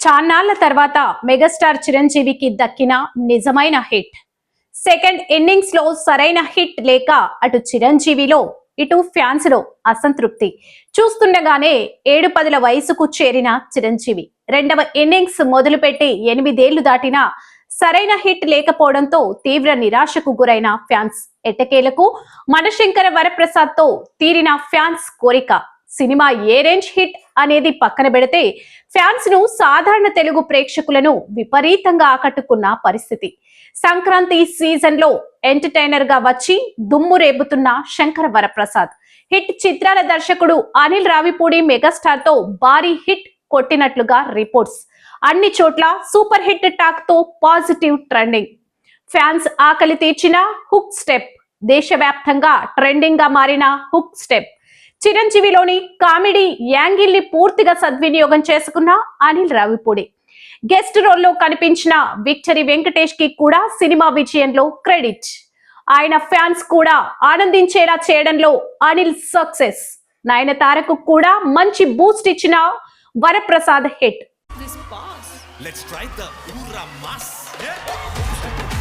చాన్నాళ్ళ తర్వాత మెగాస్టార్ చిరంజీవికి దక్కిన నిజమైన హిట్. సెకండ్ ఇన్నింగ్స్లో సరైన హిట్ లేక అటు చిరంజీవిలో ఇటు ఫ్యాన్స్లో అసంతృప్తి. చూస్తుండగానే ఏడు పదుల వయసుకు చేరిన చిరంజీవి రెండవ ఇన్నింగ్స్ మొదలుపెట్టి ఎనిమిదేళ్ళు దాటినా సరైన హిట్ లేకపోవడంతో తీవ్ర నిరాశకు గురైన ఫ్యాన్స్ ఎట్టకేలకు మనశంకర వరప్రసాద్తో తీరిన ఫ్యాన్స్ కోరిక. సినిమా ఏ రేంజ్ హిట్ అనేది పక్కన పెడితే ఫ్యాన్స్ను సాధారణ తెలుగు ప్రేక్షకులను విపరీతంగా ఆకట్టుకున్న పరిస్థితి. సంక్రాంతి సీజన్లో ఎంటర్టైనర్గా వచ్చి దుమ్ము రేపుతున్న శంకర వరప్రసాద్. హిట్ చిత్రాల దర్శకుడు అనిల్ రావిపూడి మెగాస్టార్తో భారీ హిట్ కొట్టినట్లుగా రిపోర్ట్స్. అన్ని చోట్ల సూపర్ హిట్ టాక్తో పాజిటివ్ ట్రెండింగ్. ఫ్యాన్స్ ఆకలి తీర్చిన హుక్ స్టెప్. దేశవ్యాప్తంగా ట్రెండింగ్గా మారిన హుక్ స్టెప్. చిరంజీవిలోని కామెడీ యాంగిల్ని పూర్తిగా సద్వినియోగం చేసుకున్న అనిల్ రావిపూడి గెస్ట్ రోల్లో కనిపించిన విక్టరీ వెంకటేష్కి కూడా సినిమా విజయంలో క్రెడిట్ ఆయన ఫ్యాన్స్ కూడా ఆనందించేలా చేయడంలో అనిల్ సక్సెస్ నయనతారకు కూడా మంచి బూస్ట్ ఇచ్చిన Varaprasad hit. Let's try the Ura Mas. Yeah.